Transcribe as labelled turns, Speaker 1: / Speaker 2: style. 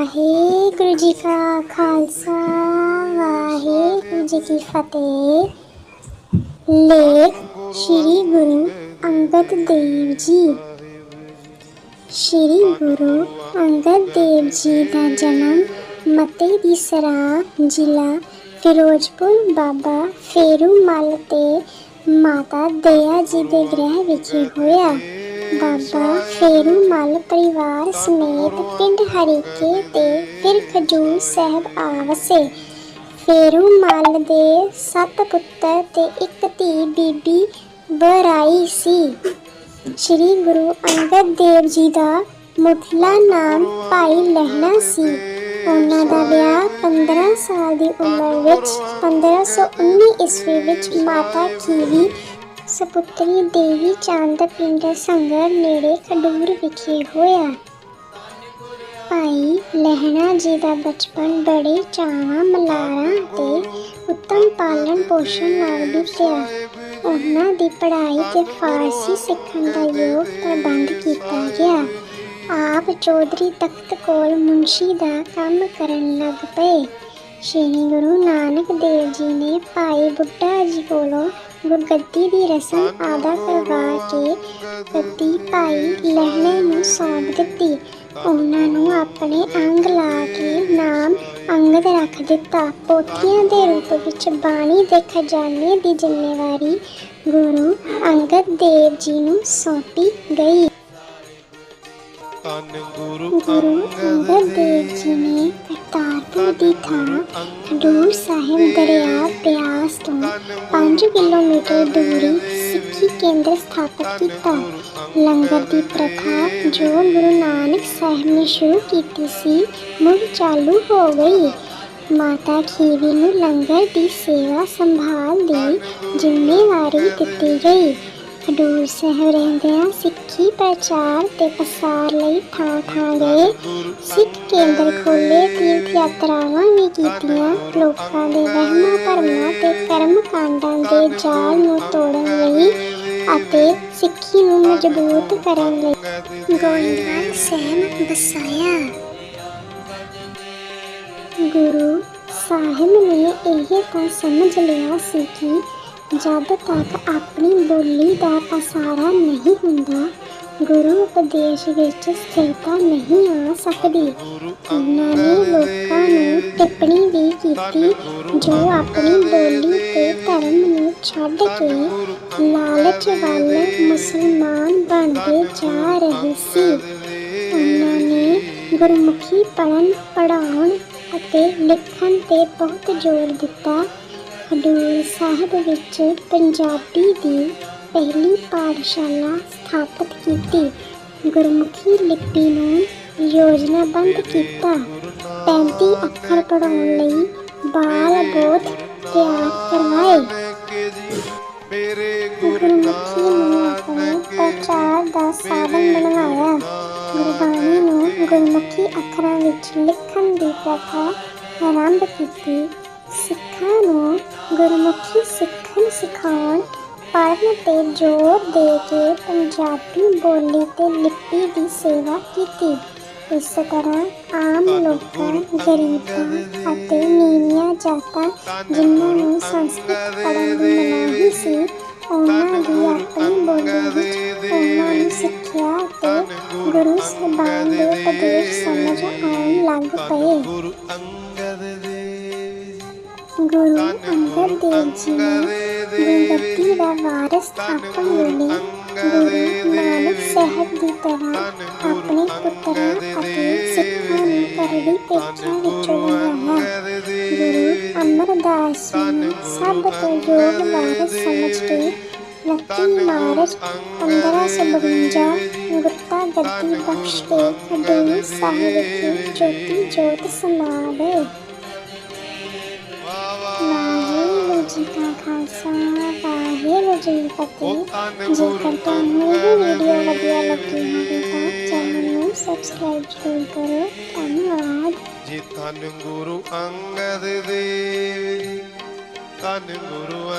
Speaker 1: ਵਾਹਿਗੁਰੂ ਜੀ ਕਾ ਖਾਲਸਾ, ਵਾਹਿਗੁਰੂ ਜੀ ਕੀ ਫਤਿਹ। ਲੇਖ ਸ੍ਰੀ ਗੁਰੂ ਅੰਗਦ ਦੇਵ ਜੀ। ਸ੍ਰੀ ਗੁਰੂ ਅੰਗਦ ਦੇਵ ਜੀ ਦਾ ਜਨਮ ਮਤੇ ਦੀ ਸਰਾ ਜ਼ਿਲ੍ਹਾ ਫਿਰੋਜ਼ਪੁਰ ਬਾਬਾ ਫੇਰੂ ਮੱਲ ਤੇ ਮਾਤਾ ਦਇਆ ਜੀ ਦੇ ਗ੍ਰਹਿ ਵਿਖੇ ਹੋਇਆ। ਬਾਬਾ ਫੇਰੂ ਮੱਲ ਪਰਿਵਾਰ ਸਮੇਤ ਪਿੰਡ ਹਰੀਕੇ ਤੇ ਫਿਰ ਖਜੂਰ ਸਾਹਿਬ ਆ ਵਸੇ ਫੇਰੂ ਮੱਲ ਦੇ ਸੱਤ ਪੁੱਤਰ ਤੇ ਇੱਕ ਧੀ ਬੀਬੀ ਬਰਾਈ ਸੀ। ਸ੍ਰੀ ਗੁਰੂ ਅੰਗਦ ਦੇਵ ਜੀ ਦਾ ਮੁੱਢਲਾ ਨਾਮ ਭਾਈ ਲਹਿਣਾ ਸੀ। ਉਹਨਾਂ ਦਾ ਵਿਆਹ 15 ਸਾਲ ਦੀ ਉਮਰ ਵਿੱਚ 1519 ਈਸਵੀ ਵਿੱਚ ਮਾਤਾ ਖੀਵੀ ਸਪੁੱਤਰੀ ਦੇਵੀ ਚੰਦ ਪਿੰਡ ਸੰਗਰ ਨੇੜੇ ਖਡੂਰ ਵਿਖੇ ਹੋਇਆ। ਭਾਈ ਲਹਿਣਾ ਜੀ ਦਾ ਬਚਪਨ ਬੜੇ ਚਾਵਾਂ ਮਲਾਰਾਂ ਤੇ ਉੱਤਮ ਪਾਲਣ ਪੋਸ਼ਣ ਨਾਲ ਬੀਤਿਆ। ਉਹਨਾਂ ਦੀ ਪੜ੍ਹਾਈ ਤੇ ਫਾਰਸੀ ਸਿੱਖਣ ਦਾ ਯੋਗ ਪ੍ਰਬੰਧ ਕੀਤਾ ਗਿਆ। ਆਪ ਚੌਧਰੀ ਤਖਤ ਕੋਲ ਮੁੰਸ਼ੀ ਦਾ ਕੰਮ ਕਰਨ ਲੱਗ ਪਏ। ਸ਼੍ਰੀ ਗੁਰੂ ਨਾਨਕ ਦੇਵ ਜੀ ਨੇ ਭਾਈ ਬੁੱਢਾ ਜੀ ਕੋਲੋਂ ਗੁਰਗੱਦੀ ਦੀ ਰਸਮ ਅਦਾ ਕਰਵਾ ਕੇ ਗੱਦੀ ਭਾਈ ਲਹਿਣੇ ਨੂੰ ਸੌਂਪ ਦਿੱਤੀ। ਉਹਨਾਂ ਨੂੰ ਆਪਣੇ ਅੰਗ ਲਾ ਕੇ ਨਾਮ ਅੰਗਦ ਰੱਖ ਦਿੱਤਾ। ਪੋਥੀਆਂ ਦੇ ਰੂਪ ਵਿੱਚ ਬਾਣੀ ਦੇ ਖਜ਼ਾਨੇ ਦੀ ਜ਼ਿੰਮੇਵਾਰੀ ਗੁਰੂ ਅੰਗਦ ਦੇਵ ਜੀ ਨੂੰ ਸੌਂਪੀ ਗਈ।
Speaker 2: ਧੰਨ ਗੁਰੂ
Speaker 1: ਅੰਗਦ ਦੇਵ ਜੀ ਨੇ ਕਰਤਾਰਪੁਰ ਦੀ ਥਾਂ ਖਡੂਰ ਸਾਹਿਬ ਦਰਿਆ ਤੋਂ 5 ਕਿਲੋਮੀਟਰ ਦੂਰੀ ਸਿੱਖੀ ਕੇਂਦਰ ਸਥਾਪਿਤ ਕੀਤਾ। ਲੰਗਰ ਦੀ। ਪ੍ਰਥਾ ਜੋ ਗੁਰੂ ਨਾਨਕ ਸਾਹਿਬ ਨੇ ਸ਼ੁਰੂ ਕੀਤੀ ਸੀ ਮੁੜ ਚਾਲੂ ਹੋ ਗਈ। ਮਾਤਾ ਖੀਵੀ ਨੂੰ ਲੰਗਰ ਦੀ ਸੇਵਾ ਸੰਭਾਲ ਦੀ ਜ਼ਿੰਮੇਵਾਰੀ ਦਿੱਤੀ ਗਈ। ਖਡੂਰ ਸਾਹਿਬ ਰਹਿੰਦਿਆਂ ਸਿੱਖੀ ਪ੍ਰਚਾਰ ਤੇ ਪ੍ਰਸਾਰ ਲਈ ਥਾਂ ਥਾਂ ਗਏ। ਸਿੱਖ ਕੇਂਦਰ ਖੋਲੇ ਤੀਰਥ ਯਾਤਰਾਵਾਂ ਵੀ ਕੀਤੀਆਂ। ਲੋਕਾਂ ਦੇ ਵਹਿਮਾਂ, ਭਰਮਾਂ ਤੇ ਕਰਮ ਕਾਂਡਾਂ ਦੇ ਜਾਲ ਨੂੰ ਤੋੜਨ ਲਈ ਅਤੇ ਸਿੱਖੀ ਨੂੰ ਮਜ਼ਬੂਤ ਕਰਨ ਲਈ ਗੋਇੰਦਵਾਲ ਸਾਹਿਬ ਬਸਾਇਆ ਗੁਰੂ ਸਾਹਿਬ ਨੇ ਇਹ ਤਾਂ ਸਮਝ ਲਿਆ ਸੀ ਕਿ ਜਦ ਤੱਕ ਆਪਣੀ ਬੋਲੀ ਦਾ ਪਸਾਰਾ ਨਹੀਂ ਹੁੰਦਾ, ਗੁਰੂ ਉਪਦੇਸ਼ ਵਿੱਚ ਸਥਿਰਤਾ ਨਹੀਂ ਆ ਸਕਦੀ। ਉਹਨਾਂ ਨੇ ਲੋਕਾਂ ਨੂੰ ਟਿੱਪਣੀ ਵੀ ਕੀਤੀ, ਜੋ ਆਪਣੀ ਬੋਲੀ ਤੇ ਧਰਮ ਨੂੰ ਛੱਡ ਕੇ ਲਾਲਚ ਵੱਲ ਮੁਸਲਮਾਨ ਬਣਦੇ ਜਾ ਰਹੇ ਸੀ। ਉਹਨਾਂ ਨੇ ਗੁਰਮੁਖੀ ਪੜ੍ਹਨ, ਪੜ੍ਹਾਉਣ ਅਤੇ ਲਿਖਣ ਤੇ ਬਹੁਤ ਜ਼ੋਰ ਦਿੱਤਾ। ਖਡੂਰ ਸਾਹਿਬ ਵਿੱਚ ਪੰਜਾਬੀ ਦੀ ਪਹਿਲੀ ਪਾਠਸ਼ਾਲਾ ਸਥਾਪਿਤ ਕੀਤੀ। ਗੁਰਮੁਖੀ ਲਿਪੀ ਨੂੰ ਯੋਜਨਾਬੱਧ ਕੀਤਾ। 35 ਅੱਖਰ ਪੜ੍ਹਾਉਣ ਲਈ ਬਾਲ ਬੋਧ ਤਿਆਰ ਕਰਵਾਏ। ਗੁਰਮੁਖੀ ਨੂੰ ਆਪਣੇ ਪ੍ਰਚਾਰ ਦਾ ਸਾਧਨ ਬਣਵਾਇਆ। ਗੁਰਬਾਣੀ ਨੂੰ ਗੁਰਮੁਖੀ ਅੱਖਰਾਂ ਵਿੱਚ ਲਿਖਣ ਦੀ ਪ੍ਰਥਾ ਆਰੰਭ ਕੀਤੀ। ਸਿੱਖਾਂ ਨੂੰ ਗੁਰਮੁਖੀ ਸਿੱਖਣ ਸਿਖਾਉਣ ਪੜ੍ਹਨ ਤੇ ਜ਼ੋਰ ਦੇ ਕੇ ਪੰਜਾਬੀ ਬੋਲੀ ਤੇ ਲਿਪੀ ਦੀ ਸੇਵਾ ਕੀਤੀ। ਇਸ ਤਰ੍ਹਾਂ ਆਮ ਲੋਕਾਂ ਗਰੀਬਾਂ ਅਤੇ ਨੀਵੀਆਂ ਜਾਤਾਂ ਜਿਨ੍ਹਾਂ ਨੂੰ ਸੰਸਕ੍ਰਿਤ ਪੜ੍ਹਨ ਦੀ ਮਨਾਹੀ ਸੀ ਉਹਨਾਂ ਦੀ ਆਪਣੀ ਬੋਲੀ ਵਿੱਚ ਉਹਨਾਂ ਨੂੰ ਸਿੱਖਿਆ ਅਤੇ ਗੁਰੂ ਸਾਹਿਬਾਨ ਦੇ ਉਪਦੇਸ਼ ਸਮਝ ਆਉਣ ਲੱਗ ਪਏ।
Speaker 2: ਗੁਰੂ ਅੰਗਦ ਦੇਵ
Speaker 1: ਜੀ ਨੇ ਗੁਰਗੱਦੀ ਦਾ ਵਾਰਸ ਥਾਪਣ ਵੇਲੇ ਗੁਰੂ ਨਾਨਕ ਸਾਹਿਬ ਦੀ ਤਰ੍ਹਾਂ ਆਪਣੇ ਪੁੱਤਰਾਂ ਅਤੇ ਸਿੱਖਾਂ ਨੂੰ ਕਰੜੀ ਪੇਚਾਂ ਵਿੱਚੋਂ ਲੰਘਾਇਆ ਗੁਰੂ ਅਮਰਦਾਸ ਜੀ ਨੂੰ ਸਭ ਤੋਂ ਯੋਗ ਵਾਰਸ ਸਮਝ ਕੇ 29 ਮਾਰਚ 1552 ਗੁੱਤਾ ਗੱਦੀ ਬਖਸ਼ ਕੇ ਖਡੂਰ ਸਾਹਿਬ ਵਿਖੇ ਜੋਤੀ ਜੋਤ ਸਮਾ ਗਏ ਜੀ ਕਾ ਖਾਲਸਾ ਵਾਹਿਗੁਰੂ ਜੀ ਕੀ ਫਤਿਹ ਜੇਕਰ ਤੁਹਾਨੂੰ ਇਹ ਵੀਡੀਓ ਵਧੀਆ ਲੱਗੀ ਹੋਵੇ ਤਾਂ ਚੈਨਲ ਨੂੰ ਸਬਸਕ੍ਰਾਈਬ ਜ਼ਰੂਰ ਕਰੋ ਧੰਨਵਾਦ
Speaker 2: ਜੀ ਧੰਨ ਗੁਰੂ ਅੰਗਦ ਦੇਵ ਧੰਨ ਗੁਰੂ